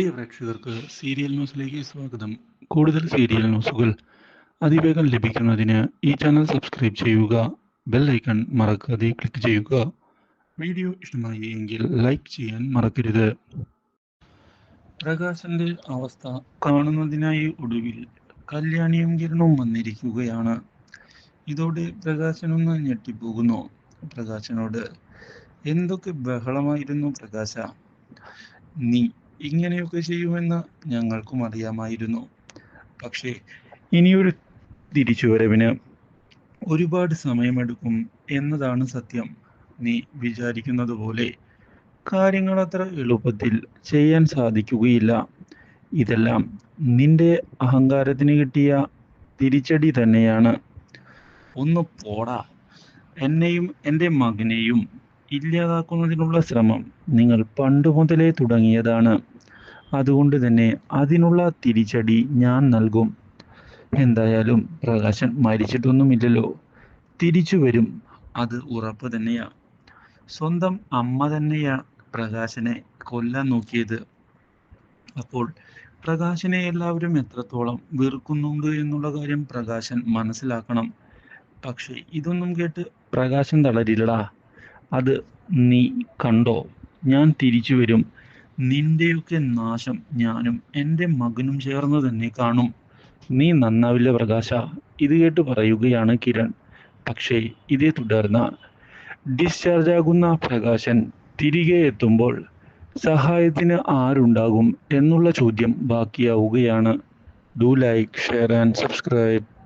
പ്രിയ പ്രേക്ഷകർക്ക് സീരിയൽ ന്യൂസിലേക്ക് സ്വാഗതം. കൂടുതൽ സീരിയൽ ന്യൂസുകൾ അതിവേഗം ലഭിക്കുന്നതിന് ഈ ചാനൽ സബ്സ്ക്രൈബ് ചെയ്യുക ബെൽ ഐക്കൺ മറക്കാതെ ക്ലിക്ക് ചെയ്യുക. വീഡിയോ ഇഷ്ടമായി എങ്കിൽ ലൈക്ക് ചെയ്യാൻ മറക്കരുത്. പ്രകാശന്റെ അവസ്ഥ കാണുന്നതിനായി ഒടുവിൽ കല്യാണിയും കിരണവും വന്നിരിക്കുകയാണ്. ഇതോടെ പ്രകാശനൊന്ന് ഞെട്ടിപ്പോകുന്നു. പ്രകാശനോട് എന്തൊക്കെ ബഹളമായിരുന്നു പ്രകാശ? നീ ഇങ്ങനെയൊക്കെ ചെയ്യുമെന്ന് ഞങ്ങൾക്കും അറിയാമായിരുന്നു. പക്ഷേ ഇനിയൊരു തിരിച്ചുവരവിന് ഒരുപാട് സമയമെടുക്കും എന്നതാണ് സത്യം. നീ വിചാരിക്കുന്നത് പോലെ കാര്യങ്ങൾ അത്ര എളുപ്പത്തിൽ ചെയ്യാൻ സാധിക്കുകയില്ല. ഇതെല്ലാം നിന്റെ അഹങ്കാരത്തിന് കിട്ടിയ തിരിച്ചടി തന്നെയാണ്. ഒന്ന് പോടാ. എന്നെയും എന്റെ മകനെയും ഇല്ലാതാക്കുന്നതിനുള്ള ശ്രമം നിങ്ങൾ പണ്ട് മുതലേ തുടങ്ങിയതാണ്. അതുകൊണ്ട് തന്നെ അതിനുള്ള തിരിച്ചടി ഞാൻ നൽകും. എന്തായാലും പ്രകാശൻ മരിച്ചിട്ടൊന്നുമില്ലല്ലോ. തിരിച്ചു വരും. അത് ഉറപ്പ് തന്നെയാ. സ്വന്തം അമ്മ തന്നെയാ പ്രകാശനെ കൊല്ലാൻ നോക്കിയത്. അപ്പോൾ പ്രകാശനെ എല്ലാവരും എത്രത്തോളം വെറുക്കുന്നുണ്ട് എന്നുള്ള കാര്യം പ്രകാശൻ മനസ്സിലാക്കണം. പക്ഷെ ഇതൊന്നും കേട്ട് പ്രകാശൻ തളരില്ലടാ. അത് നീ കണ്ടോ? ഞാൻ തിരിച്ചു വരും. നിന്റെയൊക്കെ നാശം ഞാനും എന്റെ മകനും ചേർന്ന് തന്നെ കാണും. നീ നന്നാവില്ല പ്രകാശ. ഇത് കേട്ട് പറയുകയാണ് കിരൺ. പക്ഷേ ഇതേ തുടർന്ന് ഡിസ്ചാർജ് ആകുന്ന പ്രകാശൻ തിരികെ എത്തുമ്പോൾ സഹായത്തിന് ആരുണ്ടാകും എന്നുള്ള ചോദ്യം ബാക്കിയാവുകയാണ്. Do like share and subscribe